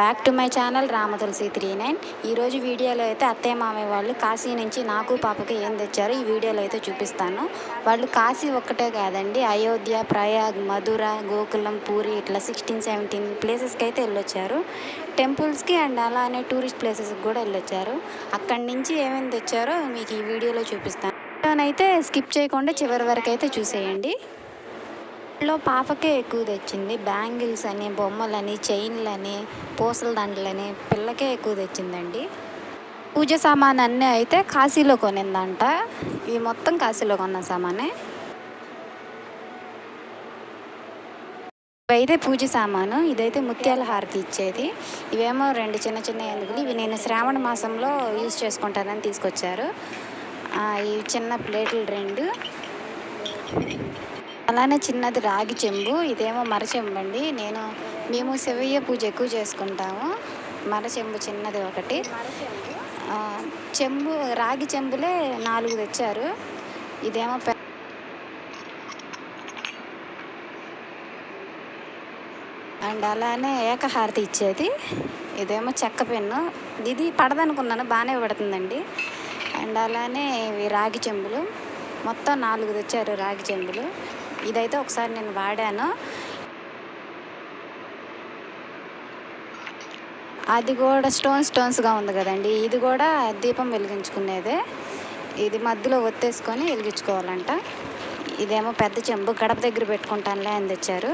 Back to my channel Ramatulasi three nine ఈరోజు వీడియోలో అయితే అత్తయ్య మామయ్య వాళ్ళు కాశీ నుంచి నాకు పాపకి ఏం తెచ్చారో ఈ వీడియోలో అయితే చూపిస్తాను. వాళ్ళు కాశీ ఒక్కటే కాదండి అయోధ్య ప్రయాగ్ మధుర గోకులం పూరి ఇట్లా సిక్స్టీన్ సెవెంటీన్ ప్లేసెస్కి అయితే వెళ్ళొచ్చారు. టెంపుల్స్కి అండ్ అలానే టూరిస్ట్ ప్లేసెస్కి కూడా వెళ్ళొచ్చారు. అక్కడి నుంచి ఏమేమి తెచ్చారో మీకు ఈ వీడియోలో చూపిస్తాను. అయితే స్కిప్ చేయకుండా చివరి వరకు అయితే చూసేయండి. లో పాపకే ఎక్కువ తెచ్చింది. బ్యాంగిల్స్ అని బొమ్మలని చైన్లని పూసల దండలని పిల్లకే ఎక్కువ తెచ్చిందండి. పూజ సామాన్ అన్నీ అయితే కాశీలో కొనిందంట. ఇవి మొత్తం కాశీలో కొన్న సామానే. ఇవైతే పూజ సామాను. ఇదైతే ముత్యాల హారతి ఇచ్చేది. ఇవేమో రెండు చిన్న చిన్న ఎందుకులు. ఇవి నేను శ్రావణ మాసంలో యూజ్ చేసుకుంటానని తీసుకొచ్చారు. ఈ ఇవి చిన్న ప్లేట్లు రెండు. అలానే చిన్నది రాగి చెంబు ఇదేమో మర చెంబు అండి. నేను మేము శివయ్య పూజ ఎక్కువ చేసుకుంటాము. మర చెంబు చిన్నది ఒకటి. చెంబు రాగి చెంబులే నాలుగు తెచ్చారు. ఇదేమో అండ్ అలానే ఏకహారతి ఇచ్చేది. ఇదేమో చెక్క పెన్ను. ఇది పడదనుకున్నాను బాగానే పడుతుందండి. అండ్ అలానే ఇవి రాగి చెంబులు. మొత్తం నాలుగు తెచ్చారు రాగి చెంబులు. ఇదైతే ఒకసారి నేను వాడాను. అది కూడా స్టోన్ స్టోన్స్గా ఉంది కదండి. ఇది కూడా దీపం వెలిగించుకునేదే. ఇది మధ్యలో ఒత్తేసుకొని వెలిగించుకోవాలంట. ఇదేమో పెద్ద చెంబు గడప దగ్గర పెట్టుకుంటానులే అని తెచ్చారు.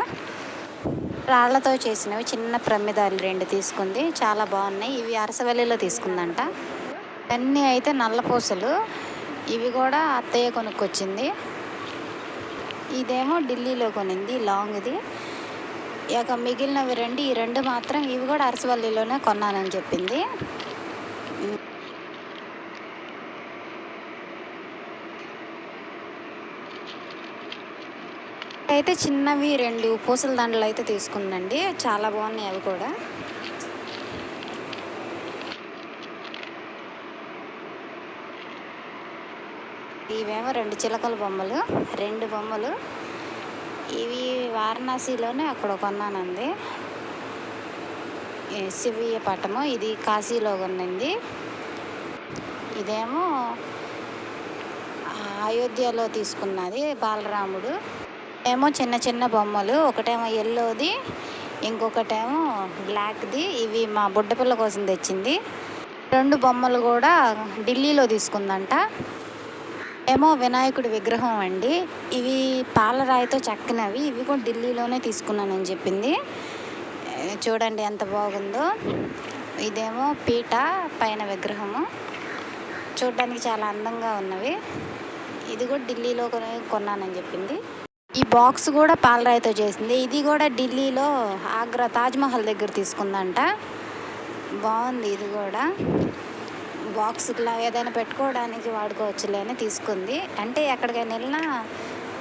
రాళ్ళతో చేసినవి చిన్న ప్రమిదాలు రెండు తీసుకుంది. చాలా బాగున్నాయి. ఇవి అరసవల్లిలో తీసుకుందంట. అన్నీ అయితే నల్ల పూసలు. ఇవి కూడా అత్తయ్య కొనుక్కొచ్చింది. ఇదేమో ఢిల్లీలో కొనింది లాంగ్ది. ఇక మిగిలినవి రెండు ఈ రెండు మాత్రం ఇవి కూడా అరసవల్లిలోనే కొన్నానని చెప్పింది. అయితే చిన్నవి రెండు పూసల దండలు అయితే తీసుకుందండి చాలా బాగున్నాయి అవి కూడా. ఇవేమో రెండు చిలకల బొమ్మలు రెండు బొమ్మలు. ఇవి వారణాసిలోనే అక్కడ కొన్నానండి. శివయ్య పటము ఇది కాశీలో ఉన్నింది ఇదేమో అయోధ్యలో తీసుకున్నది బాలరాముడు. ఏమో చిన్న చిన్న బొమ్మలు ఒకటేమో ఎల్లోది ఇంకొకటేమో బ్లాక్ది. ఇవి మా బుడ్డపిల్ల కోసం తెచ్చింది. రెండు బొమ్మలు కూడా ఢిల్లీలో తీసుకుందంట. ఏమో వినాయకుడి విగ్రహం అండి. ఇవి పాలరాయితో చెక్కినవి. ఇవి కూడా ఢిల్లీలోనే తీసుకున్నానని చెప్పింది. చూడండి ఎంత బాగుందో. ఇదేమో పీట పైన విగ్రహము. చూడడానికి చాలా అందంగా ఉన్నవి. ఇది కూడా ఢిల్లీలో కొన్నానని చెప్పింది. ఈ బాక్స్ కూడా పాలరాయితో చేసింది. ఇది కూడా ఢిల్లీలో ఆగ్రా తాజ్మహల్ దగ్గర తీసుకుందంట. బాగుంది ఇది కూడా. బాక్స్లా ఏదైనా పెట్టుకోవడానికి వాడుకోవచ్చులే అని తీసుకుంది. అంటే ఎక్కడికైనా వెళ్ళినా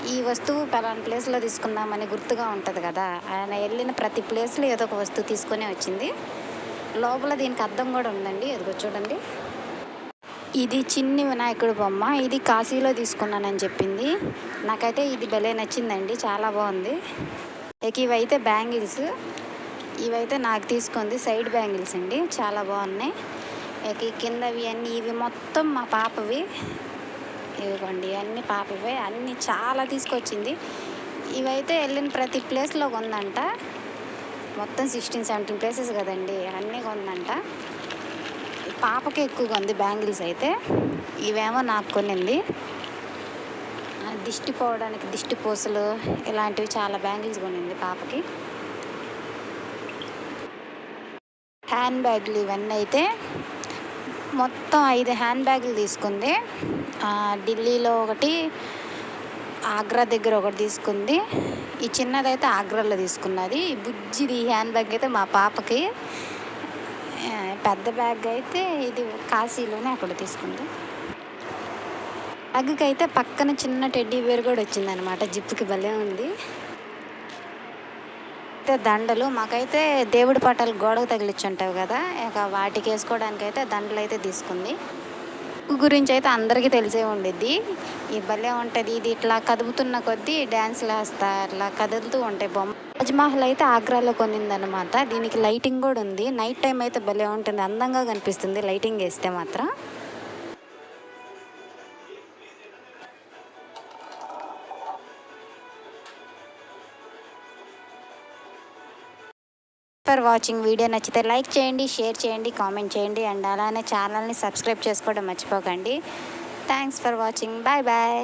ఈ వస్తువు పలానా ప్లేస్లో తీసుకుందామని గుర్తుగా ఉంటుంది కదా. ఆయన వెళ్ళిన ప్రతి ప్లేస్లో ఏదో ఒక వస్తువు తీసుకొని వచ్చింది. లోపల దీనికి అర్థం కూడా ఉందండి. ఎదుగు చూడండి. ఇది చిన్ని వినాయకుడి బొమ్మ. ఇది కాశీలో తీసుకున్నానని చెప్పింది. నాకైతే ఇది భలే నచ్చిందండి. చాలా బాగుంది. ఇక ఇవైతే బ్యాంగిల్స్. ఇవైతే నాకు తీసుకుంది సైడ్ బ్యాంగిల్స్ అండి. చాలా బాగున్నాయి. కిందవి అన్నీ ఇవి మొత్తం మా పాపవి. ఇవిగోండి అన్ని పాపవే. అన్నీ చాలా తీసుకొచ్చింది. ఇవైతే వెళ్ళిన ప్రతి ప్లేస్లో కొందంట. మొత్తం సిక్స్టీన్ సెవెంటీన్ ప్లేసెస్ కదండి అన్నీ కొందంట. పాపకి ఎక్కువగా ఉంది బ్యాంగిల్స్ అయితే. ఇవేమో నాకు కొనింది. దిష్టి పోవడానికి దిష్టి పూసలు ఇలాంటివి చాలా బ్యాంగిల్స్ కొనింది పాపకి. హ్యాండ్ బ్యాగ్లు ఇవన్నీ అయితే మొత్తం ఐదు హ్యాండ్ బ్యాగులు తీసుకుంది. ఢిల్లీలో ఒకటి ఆగ్రా దగ్గర ఒకటి తీసుకుంది. ఈ చిన్నదైతే ఆగ్రాలో తీసుకున్నది. ఈ బుజ్జిది ఈ హ్యాండ్ బ్యాగ్ అయితే మా పాపకి. పెద్ద బ్యాగ్ అయితే ఇది కాశీలోనే అక్కడ తీసుకుంది. బ్యాగ్కి అయితే పక్కన చిన్న టెడ్డీ బేర్ కూడా వచ్చిందనమాట జిప్కి భలే ఉంది. అయితే దండలు మాకైతే దేవుడి పటాలు గోడకు తగిలించుంటావు కదా ఇక వాటికి వేసుకోవడానికి అయితే దండలు అయితే తీసుకుంది. గురించి అయితే అందరికీ తెలిసే ఉండిద్ది. ఈ భలే ఉంటుంది ఇది ఇట్లా కదుపుతున్న కొద్దీ డ్యాన్స్లు వేస్తా ఇట్లా కదులుతూ ఉంటాయి బొమ్మ. తాజ్మహల్ అయితే ఆగ్రాలో కొనిందనమాట దీనికి లైటింగ్ కూడా ఉంది. నైట్ టైం అయితే భలే ఉంటుంది అందంగా కనిపిస్తుంది లైటింగ్ వేస్తే మాత్రం. For watching. వీడియో నచ్చితే లైక్ చేయండి షేర్ చేయండి కామెంట్ చేయండి. అండ్ అలానే ఛానల్ని సబ్స్క్రైబ్ చేసుకోవడం మర్చిపోకండి. Thanks for watching. Bye bye.